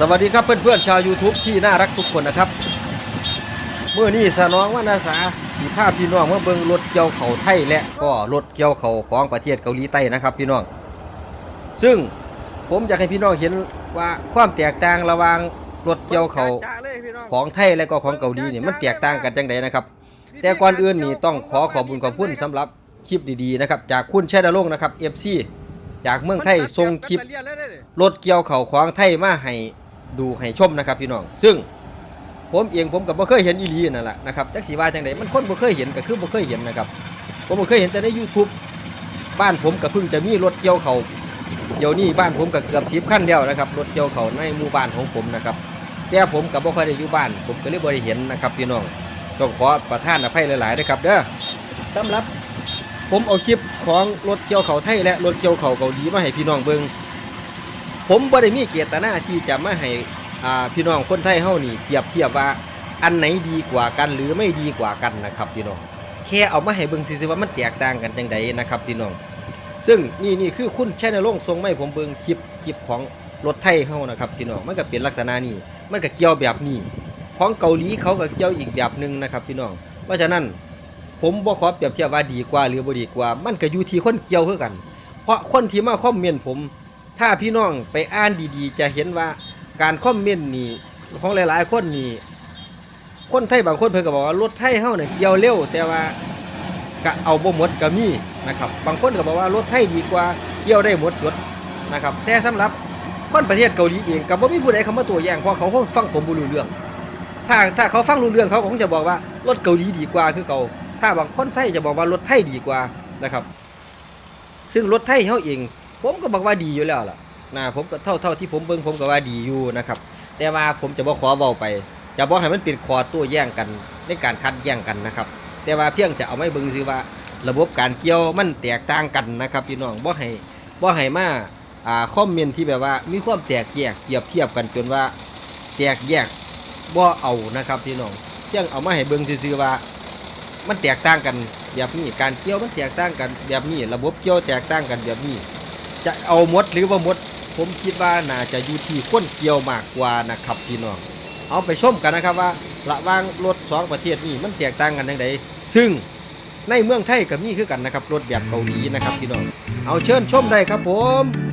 สวัสดีครับเพื่อนๆชาว YouTube ที่น่ารักทุกคนนะครับเมื่อนี้สนองว่านาสาสีผ้าพี่น้องเมาเบิงรถเกี่ยวเขาไทยและก็รถเกี่ยวเขาของประเทศเกาหลีใต้นะครับพี่น้อง ซึ่งผมอยากให้พี่น้องเห็นว่าความแตกต่างระหว่างรถเกี่ยวเขาของไทยและก็ของเกาหลีนี่มันแตกต่างกันจังไดนะครับ แต่ก่อนอื่นนี่ต้องขอขอบคุญขอบคุณสำหรับคลิปดีๆนะครับจากคุณแชัยนรงนะครับ FC จากเมืองไทยส่งคลิปรถเกี่ยวเข่าขวางไทยมาให้ ดูให้ชมนะครับพี่น้อง ซึ่งผมเองผมกับบ่เคยเห็นอีหลีนั่นแหละนะครับจักสีว่าจังไดมันคนบ่เคยเห็นก็คือบ่เคยเห็นนะครับผมบ่เคยเห็นแต่ใน YouTube บ้านผมก็เพิ่งจะมีรถเกี่ยวเขาเดี๋ยวนี้บ้านผมก็เกือบ10คันแล้วนะครับรถเกี่ยวเขาในหมู่บ้านของผมนะครับแต่ผมก็บ่ค่อยได้อยู่บ้าน ผมก็เลยบ่ได้เห็นนะครับพี่น้องต้องขอประทานอภัยหลายๆนะครับเด้อสำหรับผมเอาคลิปของรถเกี่ยวเขาไทยและรถเกี่ยวเขาเกาหลีมาให้พี่น้องเบิง ผมบ่ได้มีเจตนาที่จะมาให้พี่น้องคนไทยเฮานี่เปรียบเทียบว่าอันไหนดีกว่ากันหรือไม่ดีกว่ากันนะครับพี่น้องแค่เอามาให้เบิ่งซื่อๆว่ามันแตกต่างกันจังใดนะครับพี่น้อง ซึ่งนี่นี่คือคุณชัยนรงค์ทรงไม่ผมเบิ่งคลิปคลิปของรถไทยเฮานะครับพี่น้องมันก็เป็นลักษณะนี้มันก็เกี่ยวแบบนี้ของเกาหลีเขาก็เกี่ยวอีกแบบหนึ่งนะครับพี่น้องเพราะฉะนั้นผมบ่ขอเปรียบเทียบว่าดีกว่าหรือบ่ดีกว่า มันก็อยู่ที่คนเกี่ยวคือกัน เพราะคนที่มาคอมเมนต์ผม ถ้าพี่น้องไปอ่านดีๆ จะเห็นว่าการคอมเมนต์นี่ของหลายๆ คนนี่คนไทยบางคนเพิ่นก็บอกว่ารถไทยเฮาเนี่ยเกี่ยวเร็ว แต่ว่าก็เอาบ่หมดก็มีนะครับ บางคนก็บอกว่ารถไทยดีกว่าเกี่ยวได้หมดยศนะครับ แต่สำหรับคนประเทศเกาหลีเองก็บ่มีผู้ใดเขามาตัวแย้งเพราะเขาคงฟังผมบ่รู้เรื่อง ถ้าถ้าเขาฟังรู้เรื่องเขาคงจะบอกว่ารถเกาหลีดีกว่าคือเก่าถ้าบางคนไทยจะบอกว่ารถไทยดีกว่านะครับ ซึ่งรถไทยเขาเอง ผมก็บอกว่าดีอยู่แล้วล่ะนะผมก็เท่าเท่าที่ผมเบิ่งผมก็ว่าดีอยู่นะครับ แต่ว่าผมจะบอกขอเว้าไป จะบอกให้มันเป็นคอตัวแย่งกันในการคัดแย่งกันนะครับ แต่ว่าเพียงจะเอาไม่เบิ่งซื้อว่า ระบบการเกี่ยวมันแตกต่างกันนะครับพี่น้องบ่ให้บ่ให้มาอ่าคอมเมนต์ที่แบบว่ามีความแตกแยกเปรียบเทียบกันจนว่าแตกแยกบ่เอานะครับพี่น้องเพียงเอามาให้เบิ่งซื่อว่า มันแตกต่างกันแบบนี้การเกี่ยวมันแตกต่างกันแบบนี้ ระบบเกี่ยวแตกต่างกันแบบนี้ จะเอาหมดหรือว่าหมด ผมคิดว่าน่าจะอยู่ที่คนเกี่ยวมากกว่านะครับพี่น้องเอาไปชมกันนะครับว่าระว่างรถสองประเทศนี้มันแตกต่างกันยังไงซึ่งในเมืองไทยกับนี่คือกันนะครับรถแบบเกาหลีนะครับพี่น้องเอาเชิญชมได้ครับผม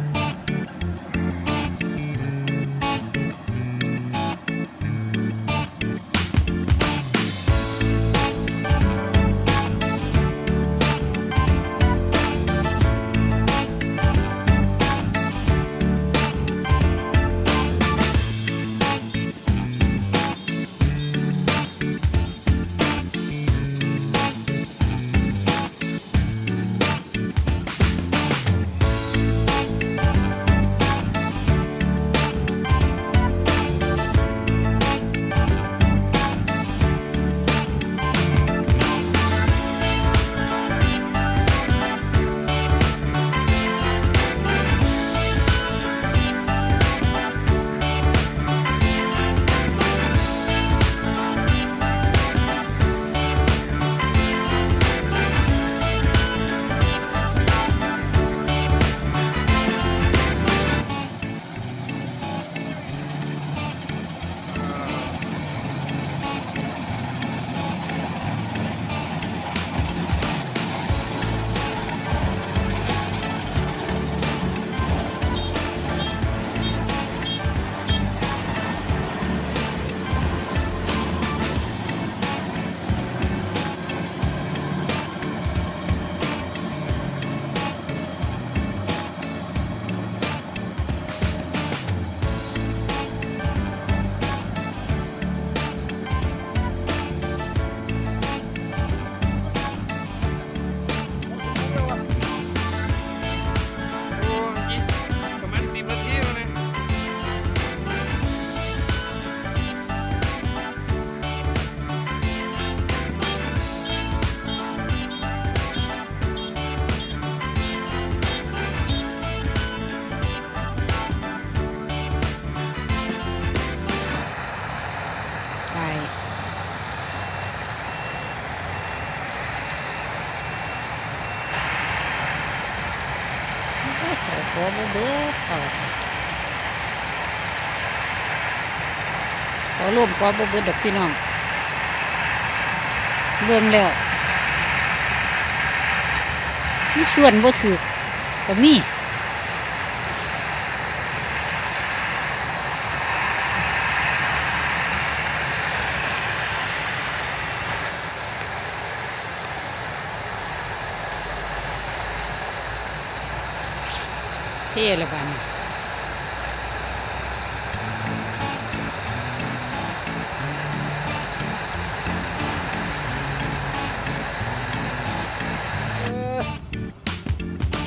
ร่วมก็บ่เบิดดอกพี่น้อง เบิ่งแล้วมีส่วนบ่ถูกก็มีเท่เละบั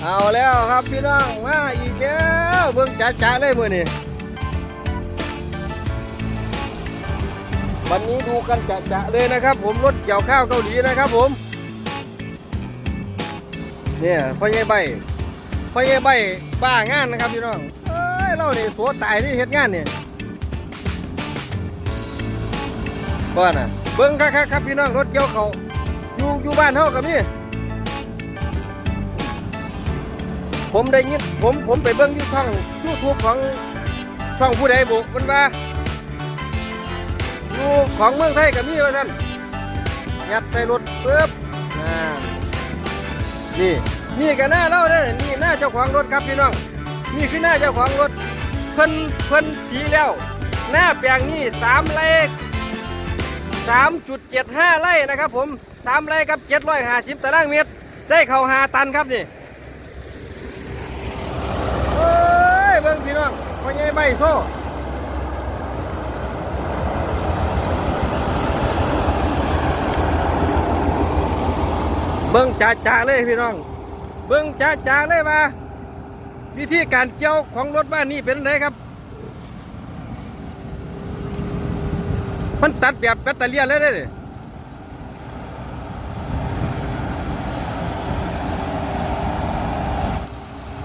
เอาแล้วครับพี่น้องมาอีกแล้วเบิ่งจ๋าๆเลยมือนี้วันนี้ดูกันจ๋าๆเลยนะครับ ผมรถเกี่ยวข้าวเกาหลีนะครับผมเนี่ยพ่อใหญ่ใบพ่อใหญ่ใบบ้างานนะครับพี่น้องเอ้ยเราเนี่สัวตายที่เฮ็ดงานเนี่ยว่าน่ะเบิ่งคักๆครับพี่น้องรถเกี่ยวเขาวอยู่อยู่บ้านเฮากับนี่ ผมได้ยินผมผมไปเบิ่งอยู่ช่องยูทูบของช่องผู้ใดบุมันว่าดูของเมืองไทยก็มีว่าท่านยัดใส่รถปึ๊บนี่นี่ก็หน้าเล่าได้อนี่หน้าเจ้าของรถครับพี่น้องนี่คือหน้าเจ้าของรถเพิ่นเพิ่นสีแล้ว หน้าแปลงนี่สามไร่สามจุดเจ็ดห้าไร่นะครับผมสามไร่กับเจ็ดร้อยห้าสิบตารางเมตร ได้เข้าหาตันครับนี่ เอ้ยเบิ่ง พี่น้อใหญ่ใบโซ่เบิ่งจ่าจ่าๆเลยพี่น้อง เบิ่งจ่าจ่าๆเลยมาวิธีการเกี่ยวของรถบ้านนี้เป็นไงครับ มันตัดแบบแบตเตอรี่เลยเด้อ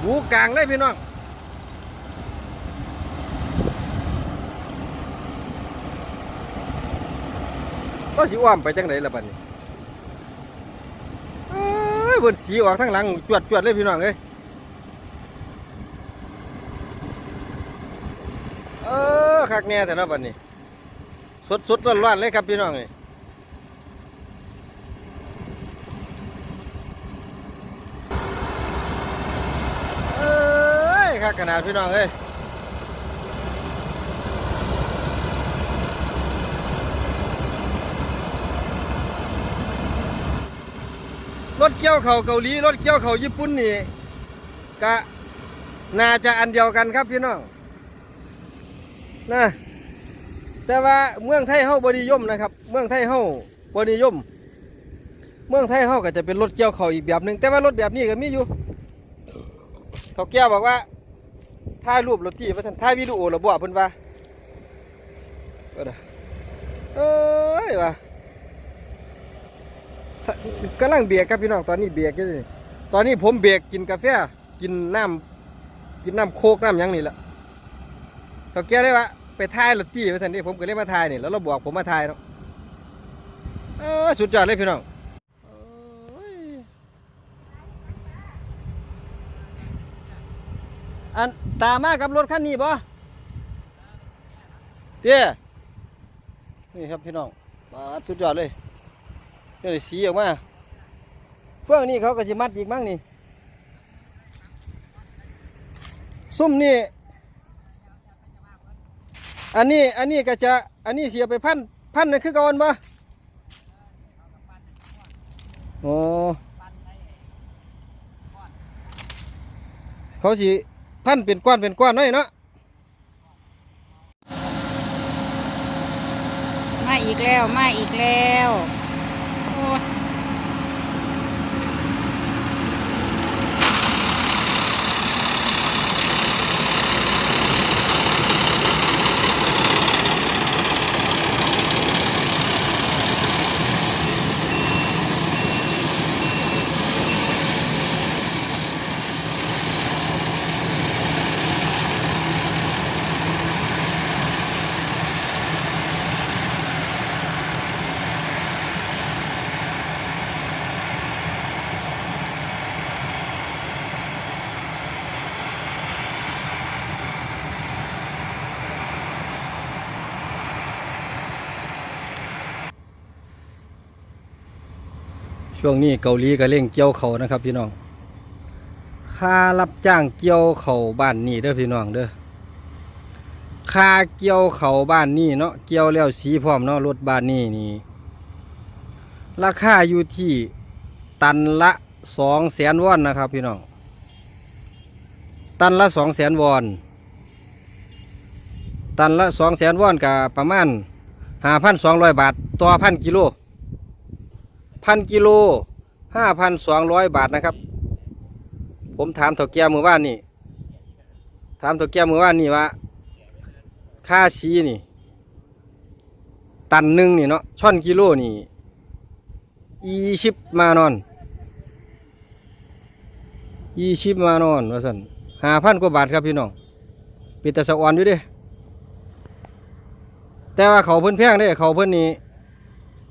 หูกลางเลยพี่น้อง ก็สิอ้อมไปจังไหนล่ะบัดนี้เอ้ยบนสีออกทั้งหลังจวดจวดเลยพี่น้องเอ้ยเออคักแน่แต่ละบัดนี้สดสดร้อนร้อนเลยครับพี่น้องนี่เอ้ยคักขนาดพี่น้องเอ้ย รถเกี่ยวเขาเกาหลีรถเกี่ยวเขาญี่ปุ่นนี่ก็น่าจะอันเดียวกันครับพี่น้องนะแต่ว่าเมืองไทยเฮาบริยมนะครับ เมืองไทยเฮาบริยม เมืองไทยเฮาก็จะเป็นรถเกี่ยวเขาอีกแบบหนึ่งแต่ว่ารถแบบนี้ก็มีอยู่เขาแก้วบอกว่าถ่ายรูปรถที่ว่าท่านถ่ายวิดีโอระบ่เพิ่นว่าก็ได้เอ้ยว่า กำลังเบียกครับพี่น้องตอนนี้เบียกอยู่นี่ตอนนี้ผมเบียกกินกาแฟกินน้ำกินน้ำโคกน้ำยังนี่แหละเขาแก้ได้ว่าไปถ่ายรถตี้ไปทันทีผมก็เลยมาถ่ายนี่แล้วเราบอกผมมาถ่ายเนาะเออสุดยอดเลยพี่น้องอันตามมากับรถคันนี้บ่เตี้ยนี่ครับพี่น้องสุดยอดเลย เดี๋ยวสีออกมาเฟื่องนี่เขาก็จะมัดอีกมั้งนี่ซุ่มนี่อันนี้อันนี้ก็จะอันนี้เสียไปพันพันนั่นคือก่อนบ่โอ้เขาสิพันเป็นก้อนเป็นก้อนน่อยเนาะมาอีกแล้วมาอีกแล้ว ช่วงนี้เกาหลีก็เร่งเกี่ยวเขานะครับพี่น้องค่ารับจ้างเกี่ยวเขาบ้านนี้เด้อพี่น้องเด้อค่าเกี่ยวเขาบ้านนี้เนาะเกี่ยวแล้วสีพร้อมเนาะรถบ้านนี้นี่ราคาอยู่ที่ตันละสองแสนวอนนะครับพี่น้องตันละสองแสนวอน ตันละสองแสนวอนกับประมาณห้าพันสองร้อยบาทต่อพันกิโล พันกิโลห้าพันสองร้อยบาทนะครับ ผมถามเถ่าแก่มือว่านนี่ ถามเถ่าแก่มือว่านนี่ว่า ค่าชีนี่ ตันหนึ่งนี่เนาะช่อนกิโลนี่อีชิปมานอนอีชิปมานอนว่าสันห้าพันกว่าบาทครับพี่น้องปิดแต่สะออนอยู่เดิแต่ว่าเขาเพิ่นแพงเด้เขาเพิ่นนี่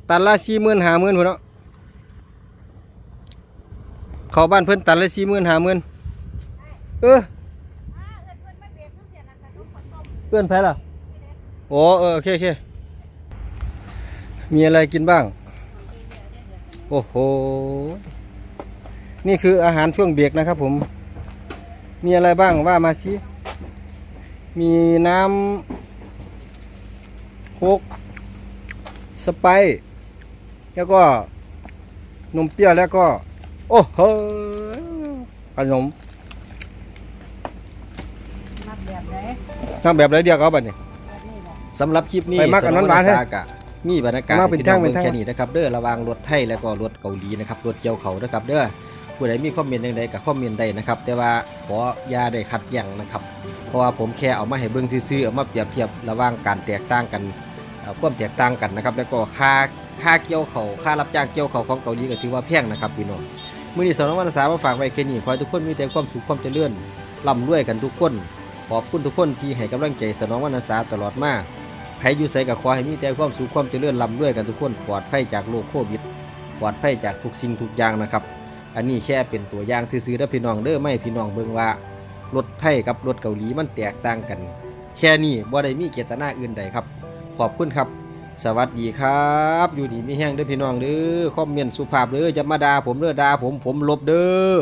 ตันละสี่หมื่นห้าหมื่นพุ่นเนาะ เขาบ้านเพิ่นตันละสี่หมื่นห้าหมื่นเออเพื่อนแพ้ล่ะโอ้เออโอเคโอเคมีอะไรกินบ้าง โอ้โห นี่คืออาหารช่วงเบรกนะครับผม มีอะไรบ้างว่ามาสิมีน้ำโคกสไปร์แล้วก็นมเปรี้ยวแล้วก็ โอ้โหขนมนับแบบไหนทำแบบไรเดียวก็เอาบัดนี้ แบบนี้แหละสำหรับคลิปนี้ไปมักอันนั้นหวานสให้ซากะมีบรรยากาศมาเป็นให้พี่น้องแท่งเป็นเบิ่งแท่งแค่นี้นะครับเด้อระหวางรถไทยแล้วก็รถเกาหลีนะครับรถเกี่ยวเขานะครับเด้อผู้ใดมีคอมเมนต์ใดๆก็คอมเมนต์ได้นะครับ แต่ว่าขออย่าได้ขัดแย้งนะครับ เพราะว่าผมแค่เอามาให้เบิ่งซื่อๆเอามาเปรียบเทียบระหว่างการแตกต่างกันเอ่อความแตกต่างกันนะครับ แล้วก็ค่าค่าเกี่ยวเขาค่ารับจ้างเกี่ยวเขาของเกาหลีก็ถือว่าแพงนะครับพี่น้อง มือนี้สอนวันษามาฝากไว้แค่นี้ขอให้ทุกคนมีแต่ความสุขความเจริญร่ำรวยกันทุกคน ขอบคุณทุกคนที่ให้กำลังใจสนองวันษาตลอดมาใครอยู่ไสก็ขอให้มีแต่ความสุขความเจริญร่ำรวยกันทุกคนปลอดภัยจากโรคโควิดปลอดภัยจากทุกสิ่งทุกอย่างนะครับ อันนี้แค่เป็นตัวอย่างซื่อๆเด้อพี่น้องเด้อไม่พี่น้องเบิ่งว่ารถไทยกับรถเกาหลีมันแตกต่างกัน แค่นี้บ่ได้มีเจตนาอื่นใดครับ ขอบคุณครับ สวัสดีครับ อยู่ดีมีแห้งเด้อพี่น้องเด้อคอมเมนต์สุภาพเด้อจะมาด่าผมเด้อด่าผมผมลบเด้อ